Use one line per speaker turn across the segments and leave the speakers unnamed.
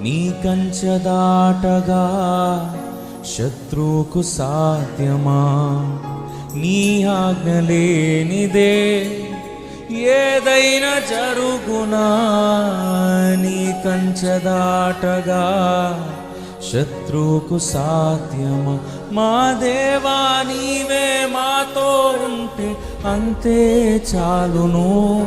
నీ కంచదాటగా శత్రువుకు సాధ్యమా? నీ ఆజ్ఞ లేనిదే ఏదైనా జరుగునా? నీ కంచదాటగా శత్రువుకు సాధ్యమా? మా దేవా నీవే మాతో ఉంటే అంతే చాలును.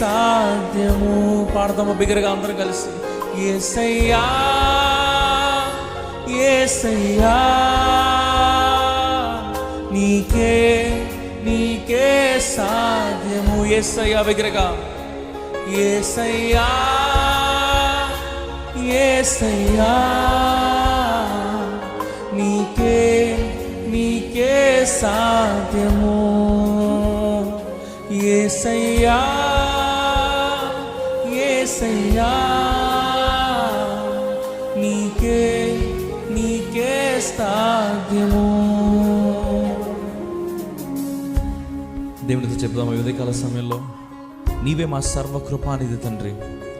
సాధ్యము. పాడదాము బిగ్గరగా అందరం కలిసి. ఏసయ్యా ఏసయ్యా నీకే నీకే సాధ్యము. ఏసయ్యా బిగ్గరగా. ఏసయ్యా ఏసయ్యా నీకే నీకే సాధ్యము. ఏసయ్యా ఏసయ్యా నీకే నీకే సాధ్యము దేవునితో చెప్దామా ఉదయకాల సమయంలో నీవే మా సర్వకృపానిధి తండ్రి.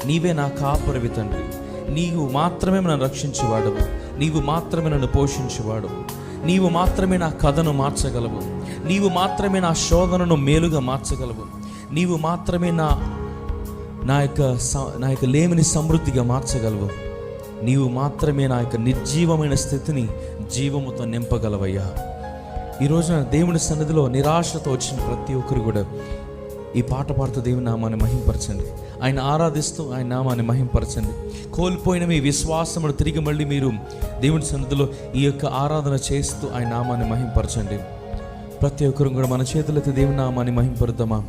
నీవే నా కాపురవి తండ్రి. నీవు మాత్రమే నన్ను రక్షించేవాడవు. నీవు మాత్రమే నన్ను పోషించేవాడవు. నీవు మాత్రమే నా కథను మార్చగలవు. నీవు మాత్రమే నా శోధనను మేలుగా మార్చగలవు. నీవు మాత్రమే నా నా యొక్క స- నా యొక్క లేమిని సమృద్ధిగా మార్చగలవు. నీవు మాత్రమే నా యొక్క నిర్జీవమైన స్థితిని జీవముతో నింపగలవయ్యా. ఈ రోజున దేవుని సన్నిధిలో నిరాశతో వచ్చిన ప్రతి ఒక్కరు కూడా ఈ పాట పాడుతూ దేవుని నామాన్ని మహింపరచండి. ఆయన ఆరాధిస్తూ ఆయన నామాన్ని మహింపరచండి. కోల్పోయిన మీ విశ్వాసమును తిరిగి మళ్ళీ మీరు దేవుని సన్నిధిలో ఈ యొక్క ఆరాధన చేస్తూ ఆయన నామాన్ని మహింపరచండి. ప్రతి ఒక్కరు కూడా మన చేతులైతే దేవుని నామాన్ని మహింపరుద్దామా?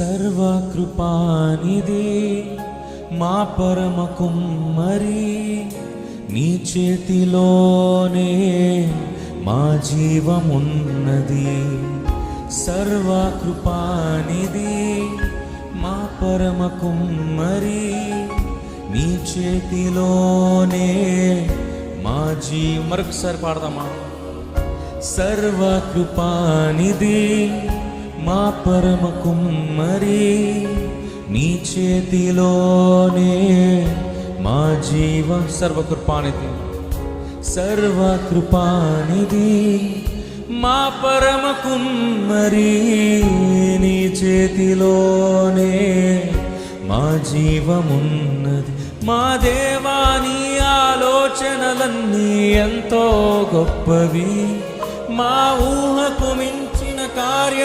సర్వకృపానిది మా పరమ కుమ్మరి నీ చేతిలోనే మా జీవమున్నది. సర్వకృపానిది మా పరమ కుమ్మరి నీ చేతిలోనే మా జీ మరొకసారి పాడదామా? సర్వకృపానిది మా పరమ కుమ్మరి నీ చేతిలోనే మా జీవ సర్వకృపానిది సర్వకృపానిది మా పరమ కుమ్మరి నీ చేతిలోనే మా జీవమున్నది. మా దేవాని ఆలోచనలన్నీ ఎంతో గొప్పవి. మా ఊహకు మించిన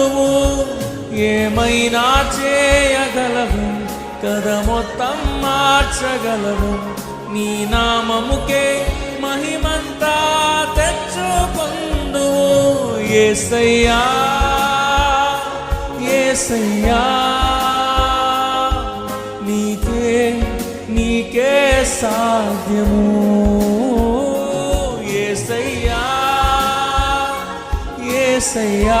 నువ్వు ఏమైనా చేయగలవు కథ మొత్తం మార్చగలవు నీ నామముకే మహిమంతా తెచ్చుకుందు ఏసయ్యా ఏసయ్యా. నీకే నీకే సాధ్యము. ఏసయ్యా ఏసయ్యా.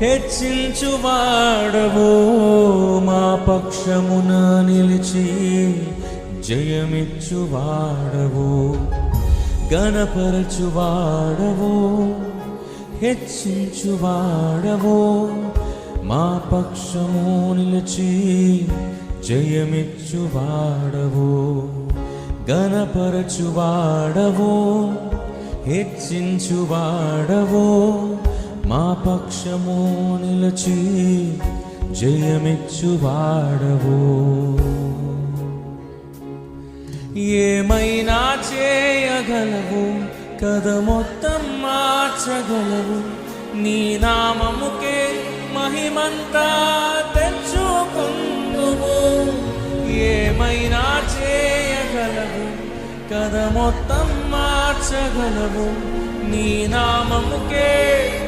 హెచ్చించువాడవు మా పక్షమున నిలిచి జయమిచ్చువాడవు గణపరచువాడవు హెచ్చించువాడవు మా పక్షము నిలిచి జయమిచ్చువాడవు గణపరచువాడవు హెచ్చించువాడవు మా పక్షము నిలచి జయమిచ్చువాడవు ఏమైనా చేయగలవు కథ మొత్తం మార్చగలవు. నీ నామముకే మహిమంతా తెచ్చుకుందుము ఏమైనా చేయగలవు కథ మొత్తం మార్చగలవు. నీ నామముకే